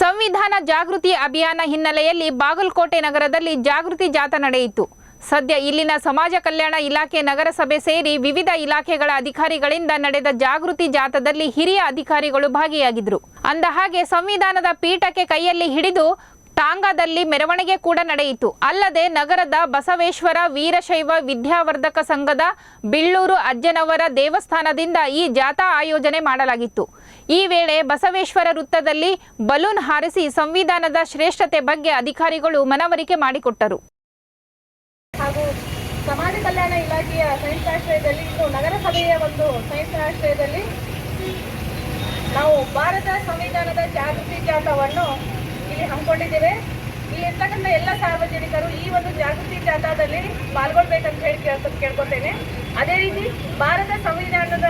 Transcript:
ಸಂವಿಧಾನ ಜಾಗೃತಿ ಅಭಿಯಾನ ಹಿನ್ನೆಲೆಯಲ್ಲಿ ಬಾಗಲಕೋಟೆ ನಗರದಲ್ಲಿ ಜಾಗೃತಿ ಜಾಥಾ ನಡೆಯಿತು. ಸದ್ಯ ಇಲ್ಲಿನ ಸಮಾಜ ಕಲ್ಯಾಣ ಇಲಾಖೆ ನಗರಸಭೆ ಸೇರಿ ವಿವಿಧ ಇಲಾಖೆಗಳ ಅಧಿಕಾರಿಗಳಿಂದ ನಡೆದ ಜಾಗೃತಿ ಜಾಥಾದಲ್ಲಿ ಹಿರಿಯ ಅಧಿಕಾರಿಗಳು ಭಾಗಿಯಾಗಿದ್ದರು. ಅಂದ ಹಾಗೆ ಸಂವಿಧಾನದ ಪೀಠಕ್ಕೆ ಕೈಯಲ್ಲಿ ಹಿಡಿದು ಟಾಂಗಾದಲ್ಲಿ ಮೆರವಣಿಗೆ ಕೂಡ ನಡೆಯಿತು. ಅಲ್ಲದೆ ನಗರದ ಬಸವೇಶ್ವರ ವೀರಶೈವ ವಿದ್ಯಾವರ್ಧಕ ಸಂಘದ ಬಿಳ್ಳೂರು ಅಜ್ಜನವರ ದೇವಸ್ಥಾನದಿಂದ ಈ ಜಾಥಾ ಆಯೋಜನೆ ಮಾಡಲಾಗಿತ್ತು. ಈ ವೇಳೆ ಬಸವೇಶ್ವರ ವೃತ್ತದಲ್ಲಿ ಬಲೂನ್ ಹಾರಿಸಿ ಸಂವಿಧಾನದ ಶ್ರೇಷ್ಠತೆ ಬಗ್ಗೆ ಅಧಿಕಾರಿಗಳು ಮನವರಿಕೆ ಮಾಡಿಕೊಟ್ಟರು. ಹಾಗೂ ಸಮಾಜ ಕಲ್ಯಾಣ ಇಲಾಖೆಯ ಸಂಯುಕ್ತಾಶ್ರಯದಲ್ಲಿ ಇನ್ನು ನಗರಸಭೆಯ ಒಂದು ಸಂಯುಕ್ತಾಶ್ರಯದಲ್ಲಿ ನಾವು ಭಾರತ ಸಂವಿಧಾನದ ಜಾಗೃತಿ ಜಾಥಾವನ್ನು ಇಲ್ಲಿ ಹಮ್ಮಿಕೊಂಡಿದ್ದೇವೆ. ಇಲ್ಲಿ ಇರ್ತಕ್ಕಂಥ ಎಲ್ಲ ಸಾರ್ವಜನಿಕರು ಈ ಒಂದು ಜಾಗೃತಿ ಜಾಥಾದಲ್ಲಿ ಪಾಲ್ಗೊಳ್ಬೇಕಂತ ಹೇಳಿ ಕೇಳ್ಕೊ, ಕೇಳ್ಕೊತೇನೆ. ಅದೇ ರೀತಿ ಭಾರತ ಸಂವಿಧಾನದ